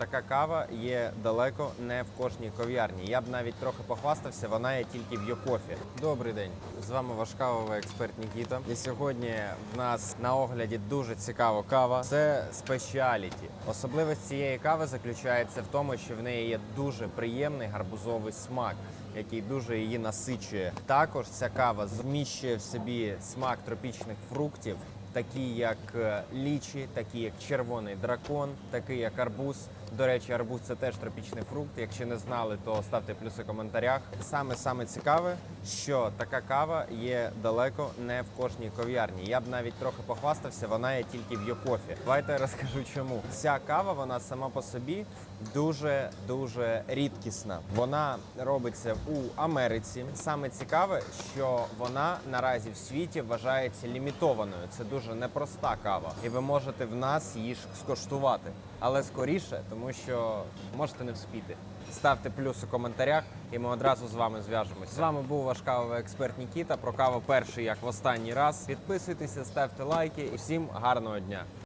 така кава є далеко не в кожній кав'ярні. Я б навіть трохи похвастався, вона є тільки в Йокофі. Добрий день! З вами ваш кавовий експерт Нікіта. І сьогодні в нас на огляді дуже цікава кава. Це спеціаліті. Особливість цієї кави заключається в тому, що в неї є дуже приємний гарбузовий смак. Який дуже її насичує. Також ця кава зміщує в собі смак тропічних фруктів, такі як е, лічі, такі як червоний дракон, такий як арбуз. До речі, арбуз це теж тропічний фрукт. Якщо не знали, то ставте плюси в коментарях. Саме саме цікаве, що така кава є далеко не в кожній кав'ярні. Я б навіть трохи похвастався, вона є тільки в Йокофі. Давайте розкажу чому. Ця кава вона сама по собі дуже дуже рідкісна. Вона робиться у Америці. Саме цікаве, що вона наразі в світі вважається лімітованою. Це дуже непроста кава, і ви можете в нас її скоштувати, але скоріше, тому що можете не вспіти. Ставте плюс у коментарях, і ми одразу з вами зв'яжемося. З вами був ваш кавовий експерт Нікіта. Про каву перший як в останній раз. Підписуйтеся, ставте лайки і всім гарного дня.